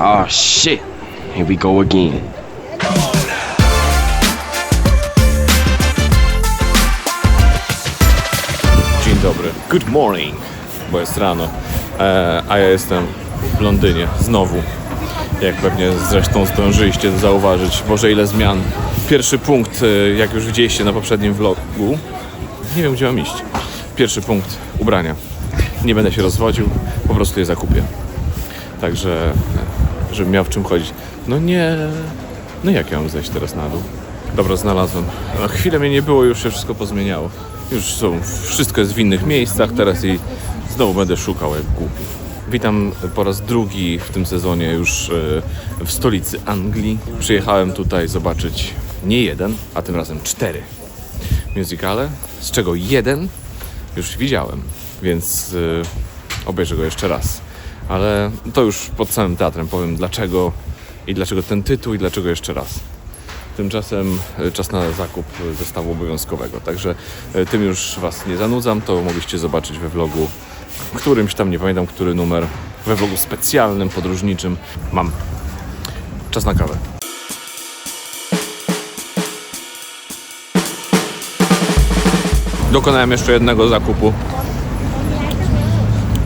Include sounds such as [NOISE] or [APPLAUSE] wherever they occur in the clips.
Oh shit. Here we go again. Dzień dobry. Good morning, bo jest rano, e, a ja jestem w Londynie znowu. Jak pewnie zresztą zdążyliście zauważyć. Boże, ile zmian. Pierwszy punkt, e, jak już widzieliście na poprzednim vlogu, nie wiem gdzie mam iść. Pierwszy punkt, ubrania. Nie będę się rozwodził, po prostu je zakupię. Także, e, żebym miał w czym chodzić. No nie, no jak ja mam zejść teraz na dół? Dobra, znalazłem. No, chwilę mnie nie było, już się wszystko pozmieniało. Już są, wszystko jest w innych miejscach teraz i znowu będę szukał jak głupi. Witam po raz drugi w tym sezonie już e, w stolicy Anglii. Przyjechałem tutaj zobaczyć nie jeden, a tym razem cztery musicale, z czego jeden już widziałem, więc y, obejrzę go jeszcze raz. Ale to już pod samym teatrem powiem dlaczego i dlaczego ten tytuł i dlaczego jeszcze raz. Tymczasem y, czas na zakup zestawu obowiązkowego. Także y, tym już Was nie zanudzam, to mogliście zobaczyć we vlogu którymś tam, nie pamiętam który numer, we vlogu specjalnym, podróżniczym. Mam czas na kawę. Dokonałem jeszcze jednego zakupu.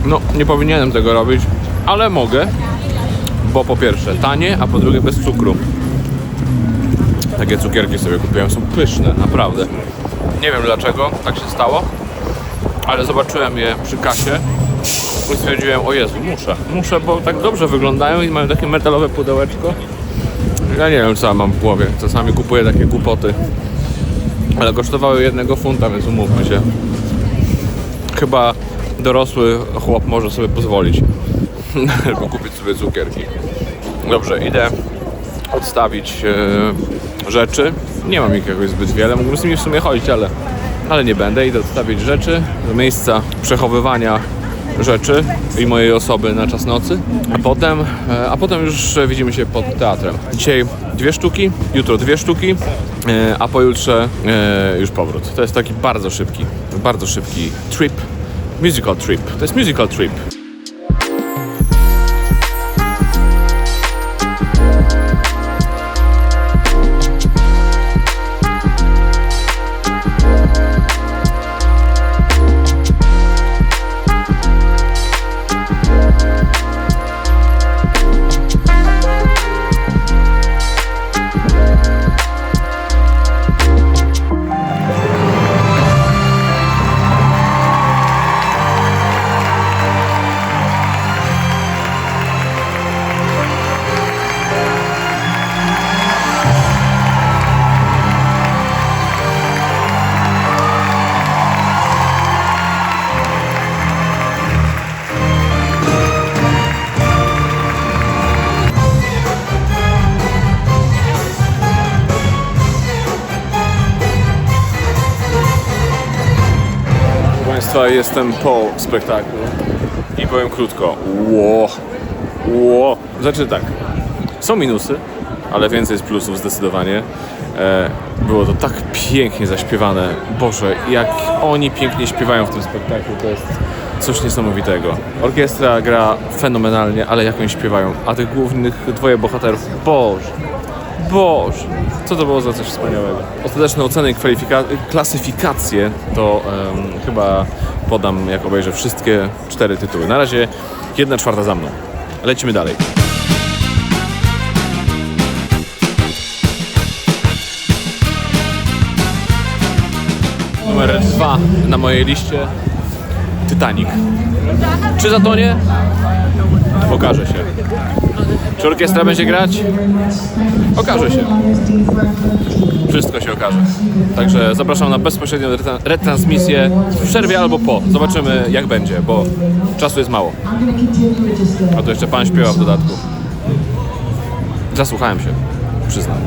No, nie powinienem tego robić, ale mogę, bo po pierwsze tanie, a po drugie bez cukru. Takie cukierki sobie kupiłem, są pyszne, naprawdę. Nie wiem dlaczego tak się stało, ale zobaczyłem je przy kasie i stwierdziłem, o Jezu, muszę, muszę, bo tak dobrze wyglądają i mają takie metalowe pudełeczko. Ja nie wiem co ja mam w głowie, czasami kupuję takie głupoty, ale kosztowały jednego funta, więc umówmy się. Chyba dorosły chłop może sobie pozwolić, [LAUGHS] żeby kupić sobie cukierki. Dobrze, idę odstawić e, rzeczy. Nie mam ich jakoś zbyt wiele, mógłbym z nimi w sumie chodzić, ale, ale nie będę. Idę odstawić rzeczy do miejsca przechowywania rzeczy i mojej osoby na czas nocy, a potem, e, a potem już widzimy się pod teatrem. Dzisiaj dwie sztuki, jutro dwie sztuki, e, a pojutrze e, już powrót. To jest taki bardzo szybki, bardzo szybki trip, musical trip. To jest musical trip. Państwa, jestem po spektaklu i powiem krótko. Ło, ło. Znaczy tak, są minusy, ale więcej jest plusów zdecydowanie. E, było to tak pięknie zaśpiewane. Boże, jak oni pięknie śpiewają w tym spektaklu, to jest coś niesamowitego. Orkiestra gra fenomenalnie, ale jak oni śpiewają, a tych głównych dwoje bohaterów, Boże, Boże, co to było za coś wspaniałego. Ostateczne oceny i klasyfikacje to em, chyba podam, jak obejrzę wszystkie cztery tytuły. Na razie jedna czwarta za mną. Lecimy dalej. Numer dwa na mojej liście Titanic. Czy zatonie? Pokaże się. Czy orkiestra będzie grać? Okaże się. Wszystko się okaże. Także zapraszam na bezpośrednią retra- retransmisję w przerwie albo po. Zobaczymy jak będzie, bo czasu jest mało. A tu jeszcze pan śpiewa w dodatku. Zasłuchałem się, przyznam.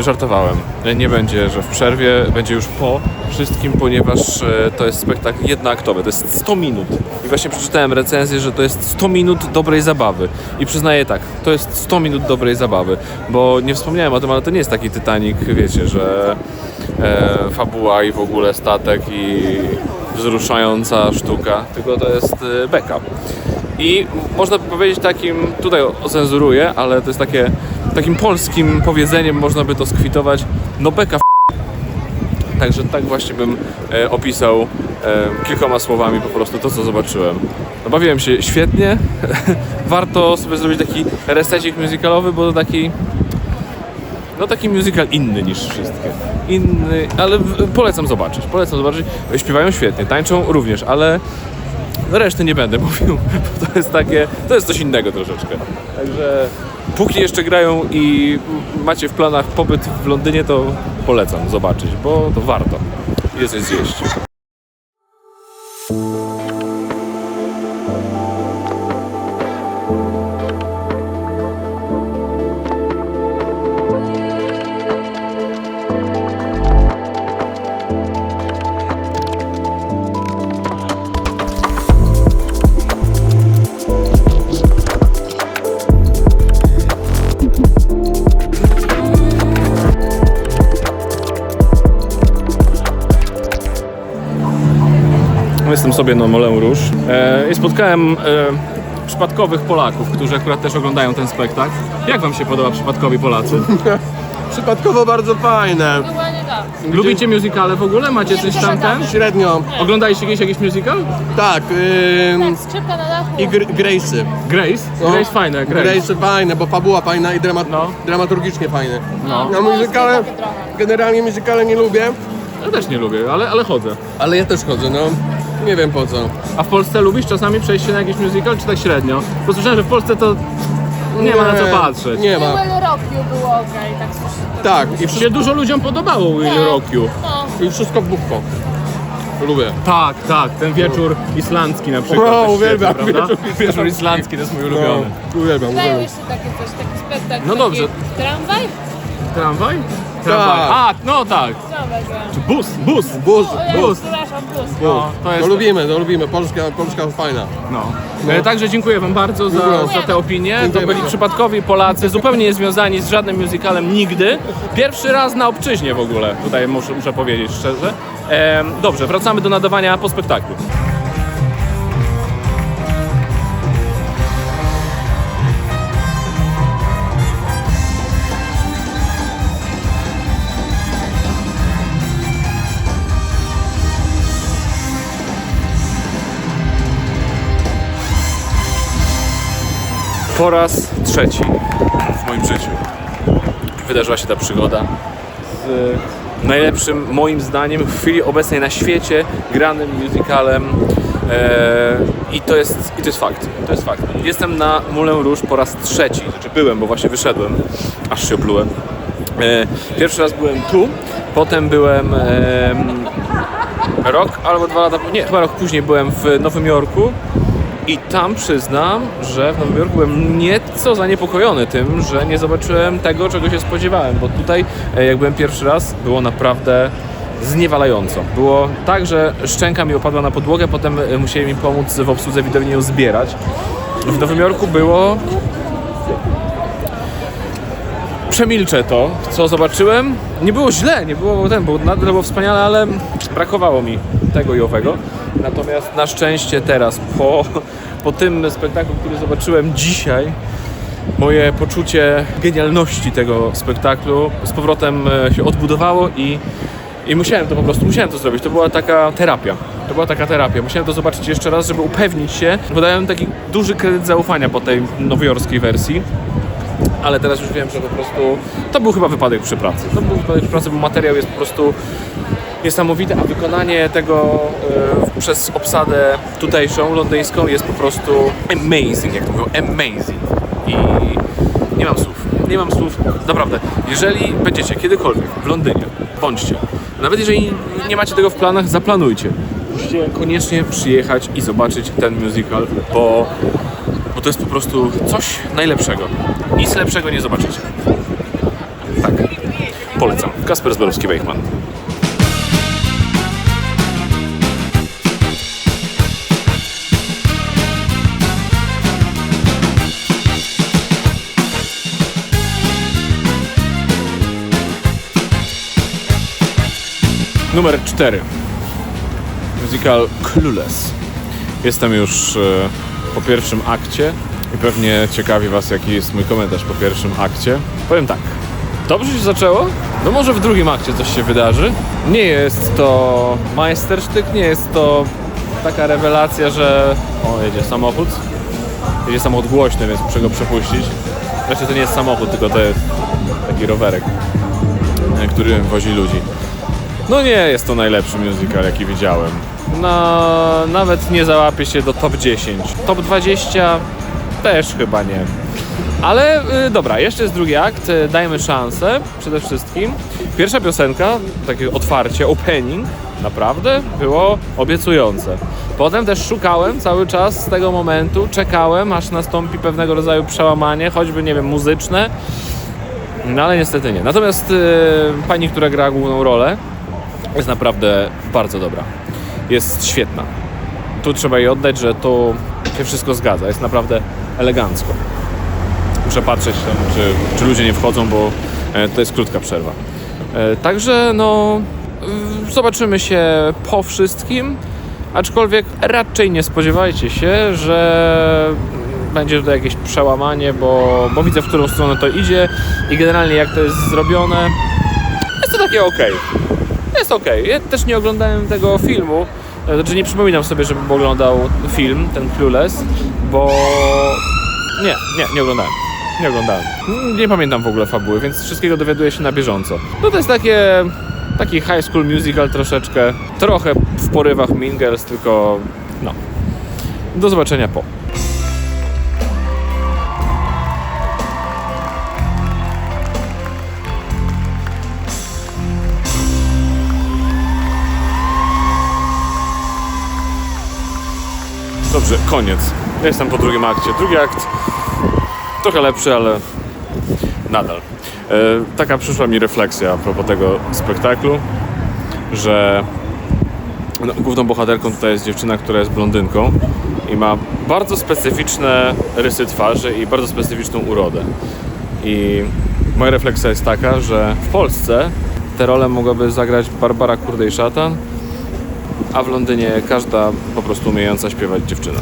Żartowałem. Nie będzie, że w przerwie, będzie już po wszystkim, ponieważ e, to jest spektakl jednoaktowy, to jest 100 minut. I właśnie przeczytałem recenzję, że to jest 100 minut dobrej zabawy. I przyznaję tak, to jest 100 minut dobrej zabawy, bo nie wspomniałem o tym, ale to nie jest taki Titanic, wiecie, że e, fabuła i w ogóle statek i wzruszająca sztuka, tylko to jest e, beka. I można powiedzieć takim, tutaj ocenzuruję, ale to jest takie, takim polskim powiedzeniem można by to skwitować, no beka f- Także tak właśnie bym e, opisał e, kilkoma słowami po prostu to, co zobaczyłem. No, bawiłem się świetnie. [LAUGHS] Warto sobie zrobić taki resecik musicalowy, bo to taki no taki musical inny niż wszystkie. Inny, ale polecam zobaczyć. Polecam zobaczyć. Śpiewają świetnie, tańczą również, ale reszty nie będę [LAUGHS] mówił, bo to jest takie, to jest coś innego troszeczkę. Także póki jeszcze grają i macie w planach pobyt w Londynie, to polecam zobaczyć, bo to warto. Jest coś zjeść. Jestem sobie na Moulin Rouge e, i spotkałem e, przypadkowych Polaków, którzy akurat też oglądają ten spektakl. Jak wam się podoba przypadkowi Polacy? [LAUGHS] Przypadkowo bardzo fajne. Dokładnie tak. Lubicie musicale w ogóle? Macie coś tam ten? Średnio. Oglądaliście kiedyś jakiś musical? Tak. Ym, Tak, skrzypka na dachu. I gr- Grace'y. Grace? No. Grace fajne, Grace. Grace'y fajne, bo fabuła fajna i dramat- No. dramaturgicznie fajne. No. Ja muzykale, takie trochę. generalnie muzykale nie lubię, Ja też nie lubię, ale, ale chodzę. ale ja też chodzę, no. Nie wiem po co. A w Polsce lubisz czasami przejść się na jakiś musical, czy tak średnio? Bo słyszałem, że w Polsce to nie, ma na co patrzeć. Nie ma. Will Rockiu było okej, tak. Tak, i, Się wszystko, dużo ludziom podobało Will Tak. Rockiu. No, i wszystko w buchko. Lubię. Tak, tak, ten wieczór islandzki na przykład. O, też uwielbiam świetny, prawda? wieczór Wieczór islandzki to jest mój ulubiony. No, uwielbiam, dają uwielbiam. jeszcze takie coś, taki spektakl. No taki dobrze. Tramwaj? Tramwaj? Tramwaj. A, no tak. Czy bus, bus. Bus, bus. Przepraszam. No, to To jest... lubimy, to lubimy. Polska, Polska fajna. No. E, Także dziękuję Wam bardzo za, za te opinie. To byli bardzo. przypadkowi Polacy, zupełnie niezwiązani z żadnym musicalem nigdy. Pierwszy raz na obczyźnie w ogóle, tutaj muszę, muszę powiedzieć szczerze. E, dobrze, wracamy do nadawania po spektaklu. Po raz trzeci w moim życiu wydarzyła się ta przygoda z najlepszym, moim zdaniem, w chwili obecnej na świecie granym musicalem. E, I to, jest, I to jest fakt. To jest fakt. Jestem na Moulin Rouge po raz trzeci. Znaczy byłem, bo właśnie wyszedłem. Aż się oplułem. E, pierwszy raz byłem tu, potem byłem em, rok albo dwa lata, nie, chyba rok później byłem w Nowym Jorku i tam przyznam, że w Nowym Jorku byłem nieco zaniepokojony tym, że nie zobaczyłem tego, czego się spodziewałem, bo tutaj, e, jak byłem pierwszy raz, było naprawdę zniewalająco. Było tak, że szczęka mi opadła na podłogę, potem e, musieli mi pomóc w obsłudze widowni ją zbierać. W Nowym Jorku było przemilczę to, co zobaczyłem. Nie było źle, nie było ten, bo nadal było wspaniale, ale brakowało mi tego i owego. Natomiast na szczęście teraz, po, po tym spektaklu, który zobaczyłem dzisiaj, moje poczucie genialności tego spektaklu z powrotem e, się odbudowało i, i musiałem to po prostu, musiałem to zrobić. To była taka terapia. To była taka terapia. Musiałem to zobaczyć jeszcze raz, żeby upewnić się, bo dałem taki duży kredyt zaufania po tej nowojorskiej wersji ale teraz już wiem, że po prostu to był chyba wypadek przy pracy. To był wypadek przy pracy, bo materiał jest po prostu niesamowity, a wykonanie tego e, przez obsadę tutejszą, londyńską jest po prostu amazing, jak to mówią, amazing. I nie mam słów. Nie mam słów. Naprawdę, jeżeli będziecie kiedykolwiek w Londynie, bądźcie. Nawet jeżeli nie macie tego w planach, zaplanujcie. Musicie koniecznie przyjechać i zobaczyć ten musical, bo bo to jest po prostu coś najlepszego. Nic lepszego nie zobaczycie. Tak. Polecam. Kasper Zborowski-Weichman. Numer 4. Musical Clueless. Jestem już e, po pierwszym akcie i pewnie ciekawi Was, jaki jest mój komentarz po pierwszym akcie. Powiem tak. Dobrze się zaczęło? No może w drugim akcie coś się wydarzy. Nie jest to majstersztyk, nie jest to taka rewelacja, że... O, jedzie samochód. Jedzie samochód głośny, więc muszę go przepuścić. Znaczy to nie jest samochód, tylko to jest taki rowerek, który wozi ludzi. No nie jest to najlepszy musical, jaki widziałem. No, nawet nie załapie się do top 10. Top 20 też chyba nie. Ale y, dobra, jeszcze jest drugi akt, y, dajmy szansę przede wszystkim. Pierwsza piosenka, takie otwarcie, opening, naprawdę było obiecujące. Potem też szukałem cały czas z tego momentu, czekałem aż nastąpi pewnego rodzaju przełamanie, choćby, nie wiem, muzyczne. No ale niestety nie. Natomiast y, pani, która gra główną rolę, jest naprawdę bardzo dobra. Jest świetna. Tu trzeba jej oddać, że to się wszystko zgadza. Jest naprawdę elegancko. Muszę patrzeć, tam, czy, czy ludzie nie wchodzą, bo e, to jest krótka przerwa. E, także no, zobaczymy się po wszystkim. Aczkolwiek raczej nie spodziewajcie się, że będzie tutaj jakieś przełamanie, bo, bo widzę, w którą stronę to idzie i generalnie jak to jest zrobione, jest to takie ok. Jest ok. Ja też nie oglądałem tego filmu. e, Znaczy nie przypominam sobie, żebym oglądał film, ten Clueless, bo... Nie, nie, nie oglądałem. Nie oglądałem. Nie pamiętam w ogóle fabuły, więc wszystkiego dowiaduję się na bieżąco. No to jest takie... Taki high school musical troszeczkę. Trochę w porywach Mean Girls, tylko... No. Do zobaczenia po. Dobrze, koniec. Ja jestem po drugim akcie. Drugi akt trochę lepszy, ale nadal. E, taka przyszła mi refleksja a propos tego spektaklu, że no, główną bohaterką tutaj jest dziewczyna, która jest blondynką i ma bardzo specyficzne rysy twarzy i bardzo specyficzną urodę. I moja refleksja jest taka, że w Polsce tę rolę mogłaby zagrać Barbara Kurdej-Szatan, a w Londynie każda po prostu umiejąca śpiewać dziewczyna.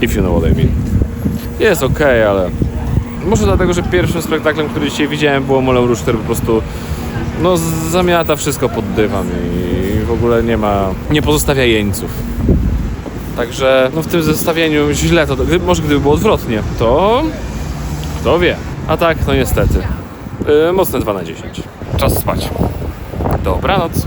If you know what I mean. Jest okej, ale może dlatego, że pierwszym spektaklem, który dzisiaj widziałem było Moulin Rouge, który po prostu no zamiata wszystko pod dywan i w ogóle nie ma, nie pozostawia jeńców. Także no w tym zestawieniu źle to, gdy, może gdyby było odwrotnie, to kto wie. A tak, no niestety. Yy, mocne 2 na 10. Czas spać. Dobranoc.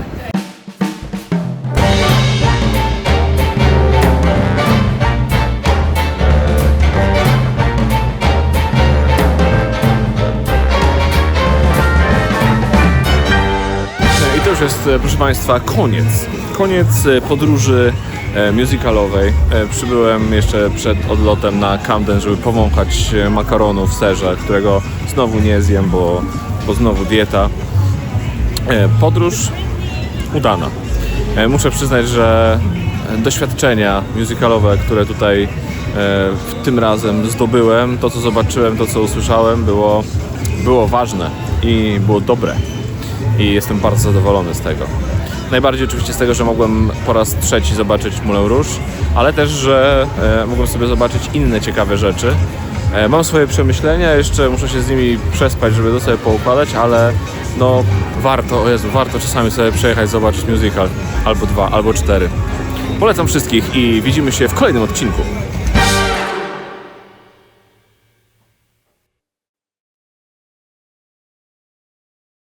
Już jest, e, proszę Państwa, koniec. Koniec e, podróży e, musicalowej. Przybyłem jeszcze przed odlotem na Camden, żeby powąchać makaronu w serze, którego znowu nie zjem, bo, bo znowu dieta. Podróż udana. Muszę przyznać, że doświadczenia musicalowe, które tutaj w tym razem zdobyłem, to co zobaczyłem, to co usłyszałem, było, było ważne i było dobre i jestem bardzo zadowolony z tego. Najbardziej oczywiście z tego, że mogłem po raz trzeci zobaczyć Moulin Rouge, ale też, że e, mogłem sobie zobaczyć inne ciekawe rzeczy. E, mam swoje przemyślenia, jeszcze muszę się z nimi przespać, żeby to sobie poukładać, ale no warto, o Jezu, warto czasami sobie przejechać, zobaczyć musical, albo dwa, albo cztery. Polecam wszystkich i widzimy się w kolejnym odcinku.